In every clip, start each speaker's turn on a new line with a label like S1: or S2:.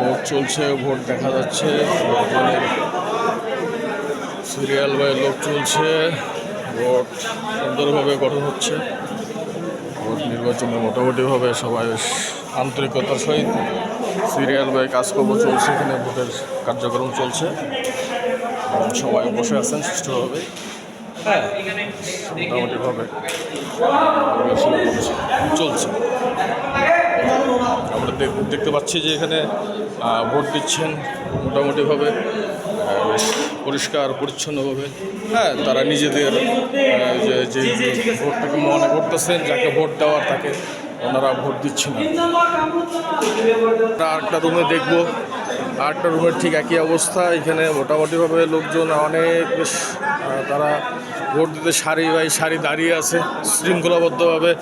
S1: Vote চলছে, vote দেখা যাচ্ছে। সিরিয়াল বাই লোক চলছে। ভোট সুন্দরভাবে গঠন হচ্ছে। ভোট নির্বাচনে মোটামুটিভাবে সবাই আন্তরিকতার সহিত সিরিয়াল বাই কাজকর্ম চলছে এখানে, ভোটের কার্যক্রম চলছে। সবাই বসে আছেন সুষ্ঠুভাবে। হ্যাঁ মোটামুটিভাবে চলছে। আমরা দেখ- দেখতে পাচ্ছি যে এখানে ভোট দিচ্ছেন মোটামুটিভাবে পরিষ্কার, পরিচ্ছন্নভাবে। হ্যাঁ তারা নিজেদের যে যে ভোটটাকে মনে করতেছেন, যাকে ভোট দেওয়ার তাকে ওনারা ভোট দিচ্ছেন আরেকটা রুমে দেখব। আরেকটা রুমের ঠিক একই অবস্থা। এখানে মোটামুটিভাবে লোকজন অনেক, বেশ তারা ভোট দিতে সারি বাই সারি দাঁড়িয়ে আছে, শৃঙ্খলাবদ্ধভাবে।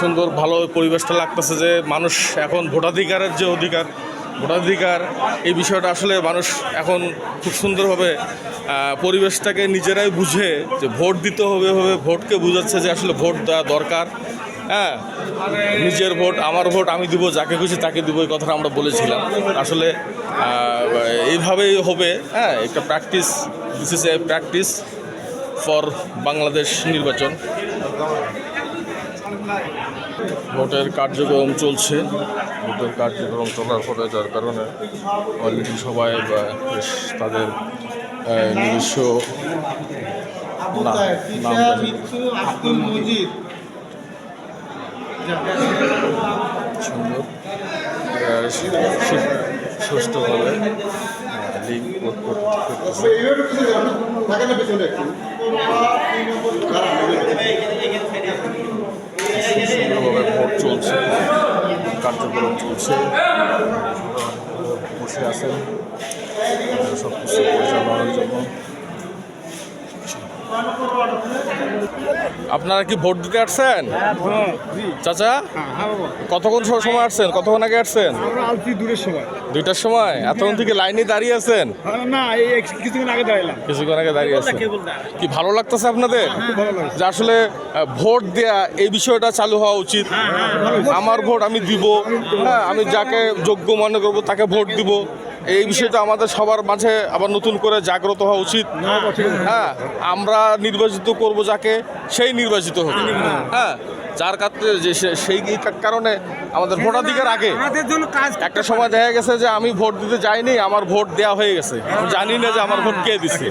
S1: সুন্দর ভালো পরিবেশটা লাগতেছে যে মানুষ এখন ভোটাধিকারের যে অধিকার, ভোটাধিকার, এই বিষয়টা আসলে মানুষ এখন খুব সুন্দরভাবে পরিবেশটাকে নিজেরাই বুঝে যে ভোট দিতে হবে হবে ভোটকে বুঝাচ্ছে যে আসলে ভোট দেওয়া দরকার। হ্যাঁ নিজের ভোট, আমার ভোট আমি দিব, যাকে খুশি তাকে দিব, এই কথাটা আমরা বলেছিলাম। আসলে এইভাবেই হবে হ্যাঁ একটা practice this is a practice for Bangladesh নির্বাচন। ভোটের কার্যক্রম চলছে। ভোটের কার্যক্রম চলার ফলে যার কারণে অলরেডি সবাই তাদের নিজস্ব না- নাম জানি। সুন্দর। আহ, সু- সু- সুষ্ঠুভাবে লিঙ্ক
S2: এইভাবে পিছনে যান থাকে না পিছনে একটু
S1: সুন্দরভাবে ভোট চলছে কার্যক্রম চলছে বসে আছেন সব কিছু পরিচালনার জন্য। আপনারা কি ভোট দিতে আসছেন? চাচা, কতক্ষণ স- সময় আসছেন? কতক্ষণ আগে আসছেন?
S3: সময়
S1: দুইটার সময়? এতক্ষণ থেকে লাইনে দাঁড়িয়ে আছেন?
S3: কিছুক্ষণ আগে
S1: কিছুক্ষণ আগে দাঁড়িয়ে আছেন। কি ভালো লাগতেছে আপনাদের? যে আসলে ভোট দেয়া, এই বিষয়টা চালু হওয়া উচিত। আমার ভোট আমি দিব। হ্যাঁ আমি যাকে যোগ্য মনে করব, তাকে ভোট দিব। এই বিষয়টা আমাদের সবার মাঝে আবার নতুন করে জাগ্রত হওয়া উচিত। হ্যাঁ আমরা নির্বাচিত করব যাকে সেই নির্বাচিত হবে। হ্যাঁ যার কারণে যে সেই কারণে আমাদের ভোটাধিকার আগে।
S3: আমাদের জন্য কাজ
S1: একটা সময় দেখা গেছে যে আমি ভোট দিতে যাইনি আমার ভোট দেওয়া হয়ে গেছে। আমি জানি না যে আমার ভোট কে দিচ্ছে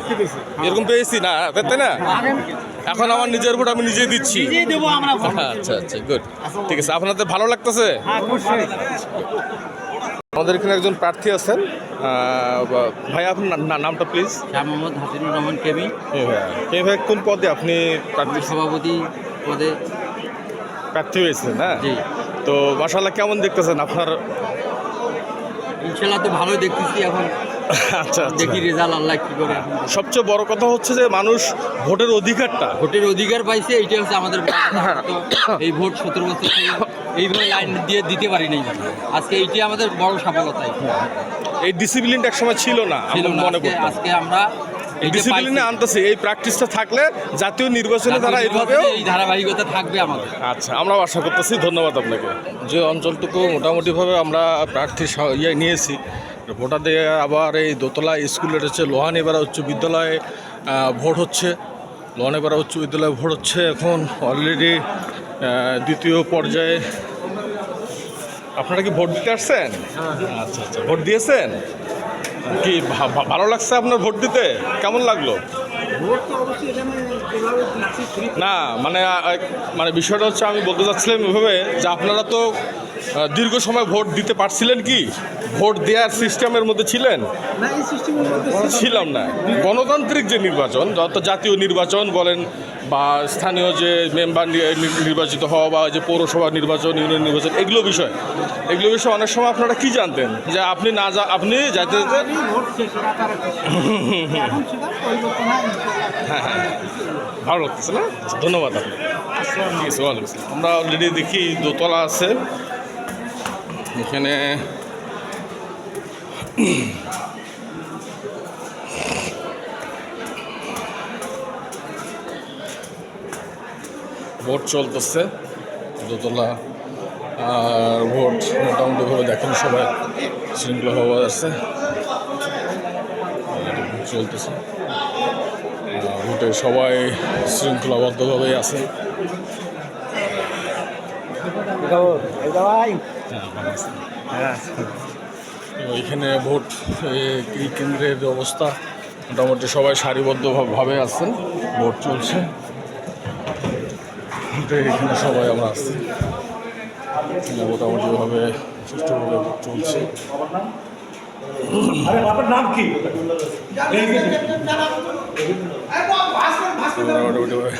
S1: এরকম পেয়েছি না তাই না? এখন আমার নিজের ভোট আমি নিজে দিচ্ছি। আচ্ছা আচ্ছা গুড ঠিক আছে আপনাদের ভালো লাগতেছে? আমাদের এখানে একজন প্রার্থী আছেন ভাই আপনার নামটা প্লিজ
S4: শাহ মোহাম্মদ হাসিনুর রহমান কেমি
S1: কে ভাই? কোন পদে আপনি প্রার্থী
S4: সভাপতি পদে।
S1: প্রার্থী হয়েছেন হ্যাঁ? তো মাসাল্লাহ কেমন দেখতেছেন আপনার?
S4: ইনশাল্লাহ তো ভালোই দেখতেছি এখন।
S1: আচ্ছা আচ্ছা।
S4: দেখি রেজাল্ট আল্লাহ কি করে।
S1: সবচেয়ে বড় কথা হচ্ছে যে মানুষ ভোটের অধিকারটা
S4: ভোটের অধিকার পাইছে এইটা হচ্ছে আমাদের এই ভোট সতেরো বছর এইভাবে লাইন দিয়ে দিতে পারি নাই। আজকে এইটি আমাদের বড় সফলতা
S1: এই ডিসিপ্লিনটা একসময় ছিল না
S4: ছিল না
S1: মনে করতাম।
S4: আজকে আমরা
S1: এই ডিসিপ্লিনে। আনতেছে এই প্র্যাকটিসটা থাকলে জাতীয় নির্বাচনে তারা
S4: জাতীয়
S1: এইভাবেও
S4: এই ধারাবাহিকতা থাকবে আমাদের।
S1: আচ্ছা আমরাও আশা করতেছি ধন্যবাদ আপনাকে। যে অঞ্চলটুকু মোটামুটিভাবে আমরা প্রার্থী স- ইয়ে নিয়েছি ভোটার দিয়ে আবার এই দোতলা স্কুলের হচ্ছে লোহানিপাড়া উচ্চ বিদ্যালয়ে ভোট হচ্ছে। লোহানিপাড়া উচ্চ বিদ্যালয়ে ভোট হচ্ছে এখন অলরেডি দ্বিতীয় পর্যায়ে। আপনারা কি ভোট দিতে আসছেন? আচ্ছা আচ্ছা ভোট দিয়েছেন? কি ভালো লাগছে আপনার ভোট দিতে? কেমন লাগল? না মানে মানে বিষয়টা হচ্ছে আমি বলতে চাচ্ছিলাম এভাবে যে আপনারা তো দীর্ঘ সময় ভোট দিতে পারছিলেন কি? ভোট দেওয়ার সিস্টেমের মধ্যে ছিলেন? ছিলাম। না। গণতান্ত্রিক যে নির্বাচন যত জাতীয় নির্বাচন বলেন বা স্থানীয় যে মেম্বার নির্বাচিত হওয়া বা যে পৌরসভা নির্বাচন ইউনিয়ন নির্বাচন এগুলো বিষয়। এগুলো বিষয়ে অনেক সময় আপনারা কি জানতেন? যে আপনি না যা আপনি যাইতে যেতে ভালো লাগতেছে না? ধন্যবাদ আপনাকে। আসসালাম। আমরা অলরেডি দেখি দোতলা আছে। এখানে ভোট চলতেছে, দোতলা, আর ভোট মোটামুটিভাবে দেখেন সবাই শৃঙ্খলাভাবে আছে। আর চলতেছে ভোটে সবাই শৃঙ্খলাবদ্ধভাবেই আছে। এখানে ভোট এই কেন্দ্রের অবস্থা মোটামুটি সবাই সারিবদ্ধভাবে আছেন ভোট চলছে। এখানে সবাই আমরা আছি। এখানে মোটামুটিভাবে সুষ্ঠুভাবে ভোট চলছে। মোটামুটিভাবে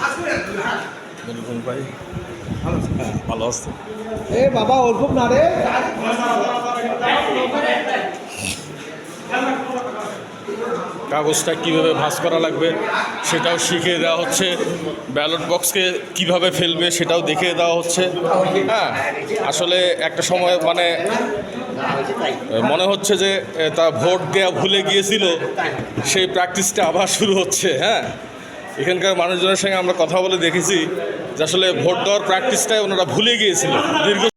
S1: হ্যাঁ ভালো আছে।
S3: এ বাবা না রে।
S1: কাগজটা কীভাবে ভাঁজ করা লাগবে সেটাও শিখিয়ে দেওয়া হচ্ছে। ব্যালট বক্সকে কীভাবে ফেলবে সেটাও দেখিয়ে দেওয়া হচ্ছে। হ্যাঁ আসলে একটা সময় মানে মনে হচ্ছে যে তা ভোট দেওয়া ভুলে গিয়েছিল সেই প্র্যাকটিসটা আবার শুরু হচ্ছে হ্যাঁ। এখানকার মানুষজনের সঙ্গে আমরা কথা বলে দেখেছি যে আসলে ভোট দেওয়ার প্র্যাকটিসটাই ওনারা ভুলে গিয়েছিল। দীর্ঘ